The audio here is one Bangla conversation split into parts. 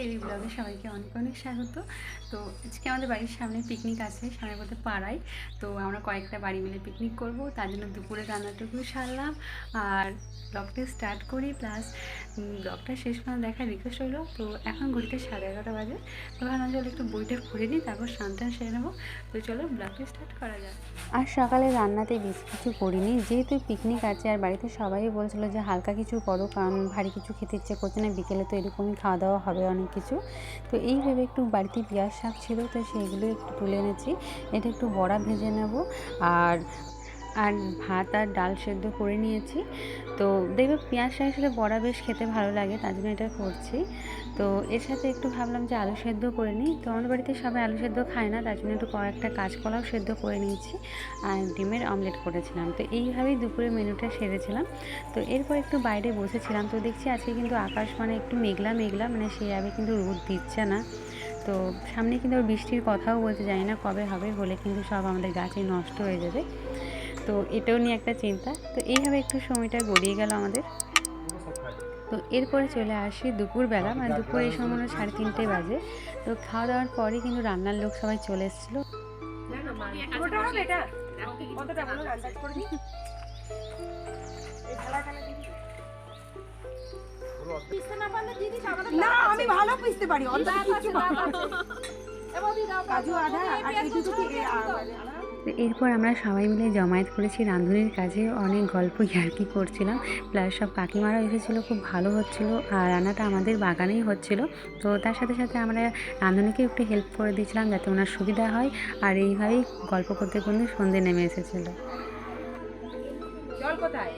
ডেলি ব্লগে সবাইকে অনেক অনেক স্বাগত। তো আজকে আমাদের বাড়ির সামনে পিকনিক আছে সামনে বলতে পাড়ায়। তো আমরা কয়েকটা বাড়ি মিলে পিকনিক করব, তার জন্য দুপুরে রান্নাটুকু সারলাম। আর ব্লগটা স্টার্ট করি প্লাস ব্লগটা শেষ পর্যন্ত দেখার রিকোয়েস্ট হলো তো এখন ঘড়িতে সাড়ে এগারোটা বাজে। তো ভাবলাম চলো একটু বইটা পড়ে নিই, তারপর স্নান সেরে নেব। তো চলো ব্লগটা স্টার্ট করা যাক। আর সকালে রান্নাতে বেশি কিছু করিনি। যেহেতু পিকনিক আছে, আর বাড়িতে সবাই বলছিল যে হালকা কিছু করো, কারণ ভারী কিছু খেতে ইচ্ছে করছে না, বিকেলে তো এরকমই খাওয়া দাওয়া হবে অনেক। কিছু। তো এইভাবে একটু বাড়িতে পেঁয়াজ শাক ছিল, তো সেইগুলো একটু তুলে এনেছি। এটা একটু বড়া ভেজে নেব আর আর ভাত আর ডাল সেদ্ধ করে নিয়েছি। তো দেখবে পেঁয়াজ শাক আসলে বড়া বেশ খেতে ভালো লাগে, তার জন্য এটা করছি। তো এর সাথে একটু ভাবলাম যে আলু সেদ্ধ করে নিই। তো আমাদের বাড়িতে সবাই আলু সেদ্ধ খায় না, তার জন্য একটু কয়েকটা কাঁচকলাও সেদ্ধ করে নিয়েছি আর ডিমের অমলেট করেছিলাম। তো এইভাবেই দুপুরে মেনুটা সেরেছিলাম। তো এরপর একটু বাইরে বসেছিলাম। তো দেখছি আজকে কিন্তু আকাশ মানে একটু মেঘলা মেঘলা মানে সেইভাবে কিন্তু রোদ দিচ্ছে না। তো সামনে কিন্তু বৃষ্টির কথাও বলতে জানি না কবে হবে, হলে কিন্তু সব আমাদের গাছে নষ্ট হয়ে যাবে। তো এটাও নিয়ে একটা চিন্তা। তো এইভাবে একটু সময়টা গড়িয়ে গেল আমাদের। তো এরপরে চলে আসি দুপুরবেলা মানে দুপুরে এই সময় সাড়ে তিনটে বাজে। তো খাওয়া দাওয়ার পরে কিন্তু রান্নার লোক সবাই চলে এসেছিল। না আমি ভালো পিসতে পারি কাজু আধা আর এরপর আমরা সবাই মিলে জমায়েত করেছি রাঁধুনির কাজে। অনেক গল্প ইয়ার্কি করছিলাম। প্লাস সব কাকিমারাও এসেছিল, খুব ভালো হচ্ছিল। আর রান্নাটা আমাদের বাগানেই হচ্ছিল। তো তার সাথে সাথে আমরা রাঁধুনিকে একটু হেল্প করে দিয়েছিলাম যাতে ওনার সুবিধা হয়। আর এইভাবেই গল্প করতে করতে সন্ধে নেমে এসেছিল। জল কোথায়?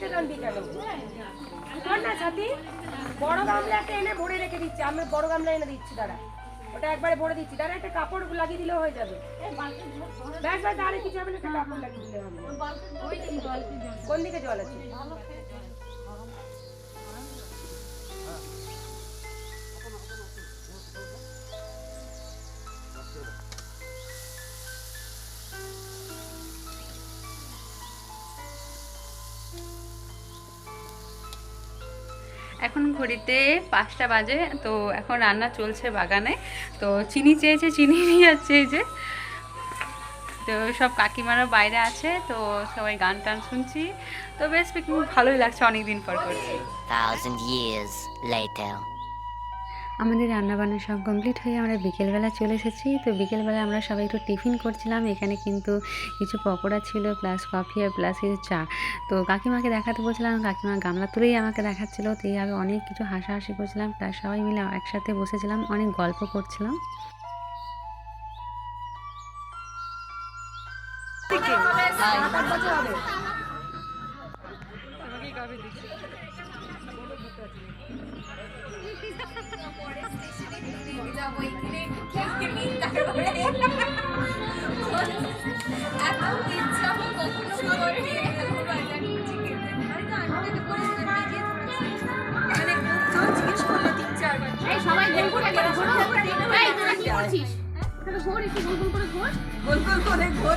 কেন? কর না ছাতি? বড় গামলা একটা এনে ভরে রেখে দিচ্ছি। আমি বড় গামলা এনে দিচ্ছি, দাঁড়া। ওটা একবারে ভরে দিচ্ছি। দাঁড়া, একটা কাপড় লাগিয়ে দিলেও হয়ে যাবে। আর কিছু হবে না কোন দিকে জল আছে? এখন ঘড়িতে পাঁচটা বাজে, তো এখন রান্না চলছে বাগানে। তো চিনি চেয়েছে, চিনি নিয়ে যাচ্ছে এই যে। তো সব কাকিমারও বাইরে আছে, তো সবাই গান টান শুনছি। তো বেশ ভালোই লাগছে, অনেকদিন পর করছি. আমাদের রান্নাবান্না সব কমপ্লিট হয়ে আমরা বিকেলবেলা চলে এসেছি। তো বিকেলবেলা আমরা সবাই একটু টিফিন করছিলাম। এখানে কিন্তু কিছু পকোড়া ছিল প্লাস কফি আর প্লাস কিছু চা। তো কাকিমাকে দেখাতে বলছিলাম, কাকিমা গামলা তুলেই আমাকে দেখাচ্ছিলো। তো এইভাবে অনেক কিছু হাসাহাসি করছিলাম প্লাস সবাই মিলে একসাথে বসেছিলাম, অনেক গল্প করছিলাম। এই সবাই গোল করে গেল গোল করে এই তোরা কি করছিস? তাহলে ঘোর একটু গোল গোল করে ঘোর। গোল গোল করে ঘোর।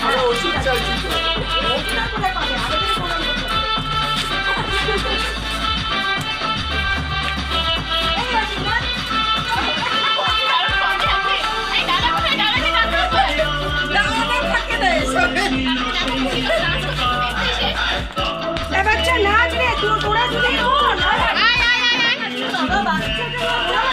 আরে ওষুধ চাইছি তো। বাচ্চা নাচবে তোরা তোরা আয় আয় আয় বাচ্চা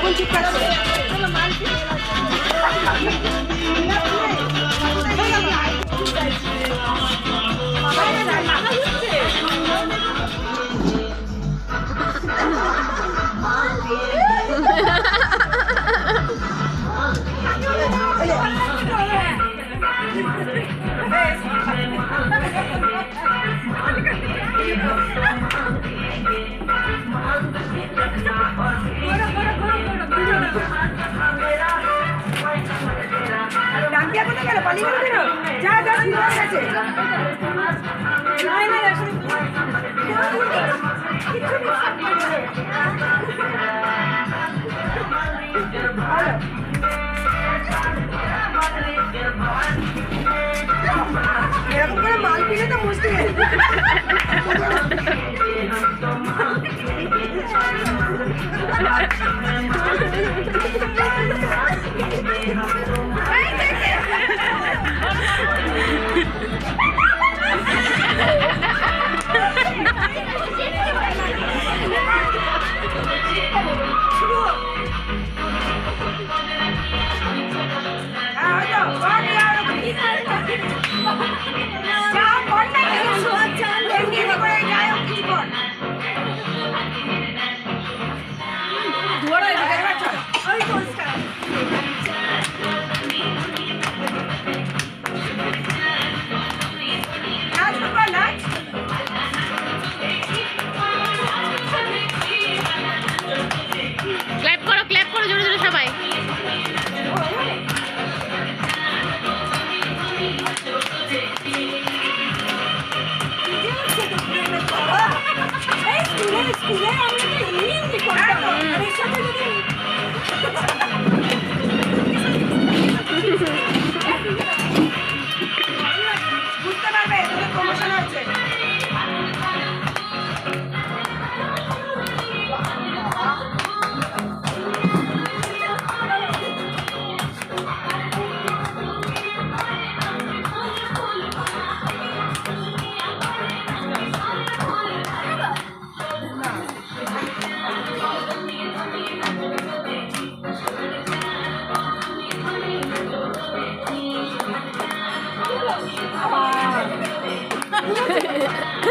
água de. গেল পালিয়ে গেল যা যা হয়ে গেছে। এরকম করে মাল পিলে তো মুশকিল। হ্যাঁ, পারবে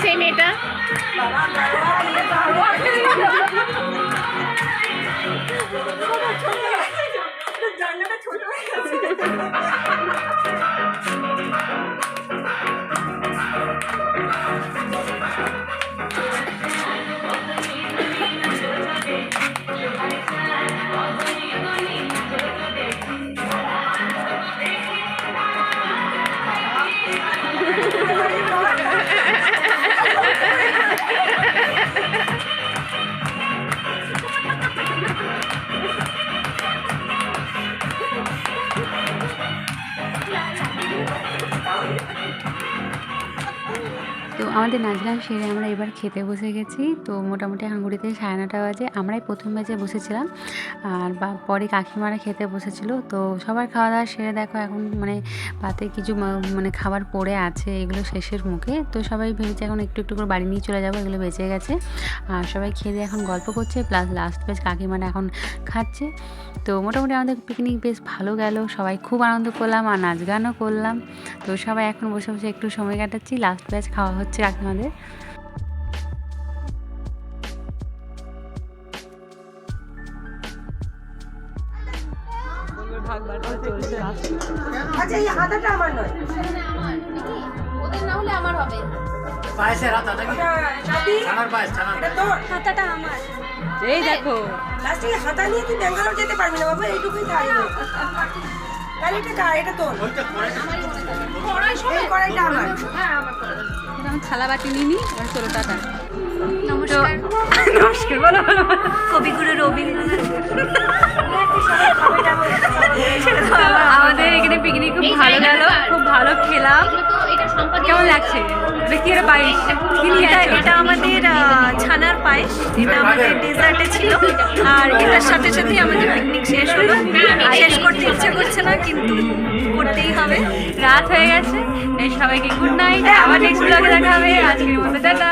ডান্ডা তুলছে এই মেয়েটা আমাদের নাচলাম সেরে আমরা এবার খেতে বসে গেছি। তো মোটামুটি হাঙ্গুড়িতে সাড়ে নটা বাজে। আমরাই প্রথম বাজে বসেছিলাম। আর বা, পরে কাকিমারা খেতে বসেছিল। তো সবার খাওয়া দাওয়া সেরে দেখো এখন মানে পাতে কিছু মানে খাবার পড়ে আছে, এগুলো শেষের মুখে। তো সবাই ভেবেছে এখন একটু একটু করে বাড়ি নিয়ে চলে যাব, এগুলো বেঁচে গেছে। আর সবাই খেয়ে দিয়ে এখন গল্প করছে প্লাস লাস্ট ব্যাচ কাকিমারা এখন খাচ্ছে। তো মোটামুটি আমাদের পিকনিক বেশ ভালো গেল, সবাই খুব আনন্দ করলাম আর নাচ গানও করলাম। তো সবাই এখন বসে বসে একটু সময় কাটাচ্ছি লাস্ট ব্যাচ খাওয়া হচ্ছে কাকিমাদের। চলছে আচ্ছা এই হাতাটা আমার নয়। না, আমার নাকি? ওদের না হলে আমার হবে। পায়েসের হাতা নাকি? ছানার পায়েস ছানার তোর? হাতাটা আমার। এই দেখো। লাস্টে হাতা নিয়ে তুই ব্যাঙ্গালোর যেতে পারবি না বাবা? এইটুকুই থাকবে তাহলে এটা কার? এটা তোর। কড়াই কড়াইটা আমার। হ্যাঁ আমার কড়াই। আমি থালা বাটি নিয়ে নিই আর চলো টাটা নমস্কার। নমস্কার বলো বলো। কবিগুরু রবীন্দ্রনাথ। আমাদের এখানে পিকনিক খুব ভালো গেল খুব ভালো খেলাম। কেমন লাগছে? পায়েস কি এটা? এটা আমাদের ছানার পায়েস এটা আমাদের ডেজার্টে ছিল। আর এটার সাথে সাথে আমাদের পিকনিক শেষ হলো। আর শেষ করতে ইচ্ছে করছে না কিন্তু করতেই হবে। রাত হয়ে গেছে। এই সবাইকে গুড নাইট আবার নেক্সট ব্লগে দেখা হবে। আজকের মতো টাটা।